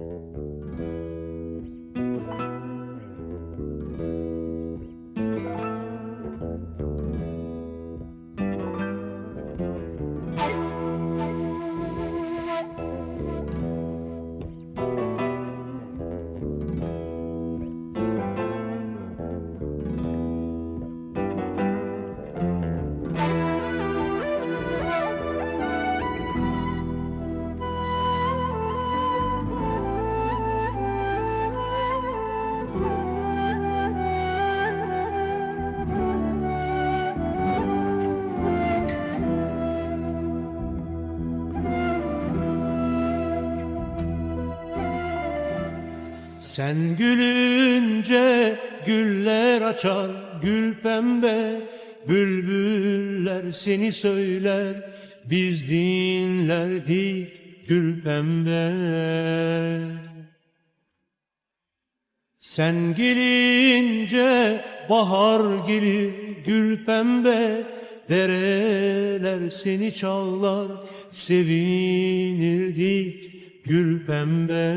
Mm-hmm. Sen gülünce güller açar gül pembe Bülbüller seni söyler. Biz dinlerdik gül pembe. Sen gelince bahar gelir gül pembe. Dereler seni çağlar sevinirdik gül pembe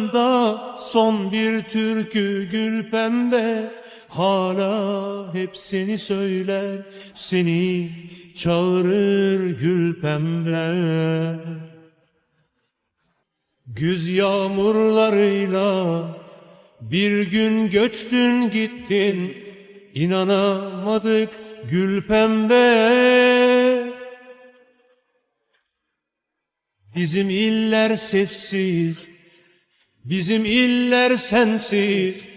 Dudağımda son bir türkü gül pembe. Hala hep seni söyler Seni çağırır gül pembe. Güz yağmurlarıyla bir gün göçtün gittin inanamadık gül pembe. Bizim iller sessiz Bizim iller sensiz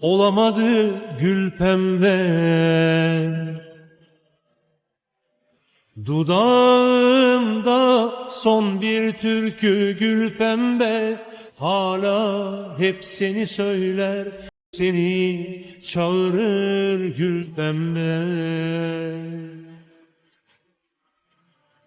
Olamadı gül pembe. Dudağımda son bir türkü gül pembe Hala hep seni söyler Seni çağırır gül pembe.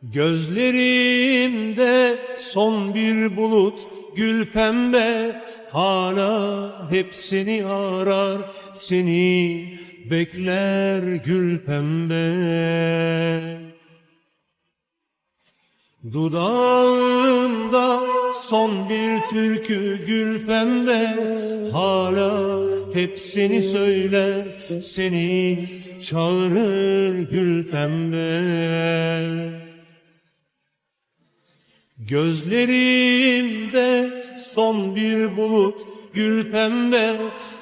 Gözlerimde son bir bulut gül pembe Hala hep seni arar seni bekler gül pembe. Dudağımda son bir türkü gül pembe Hala hep seni söyler Seni çağırır gül pembe Gözlerimde son bir bulut gül pembe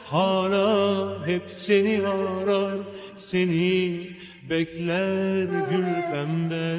Hala hep seni arar Seni bekler gül pembe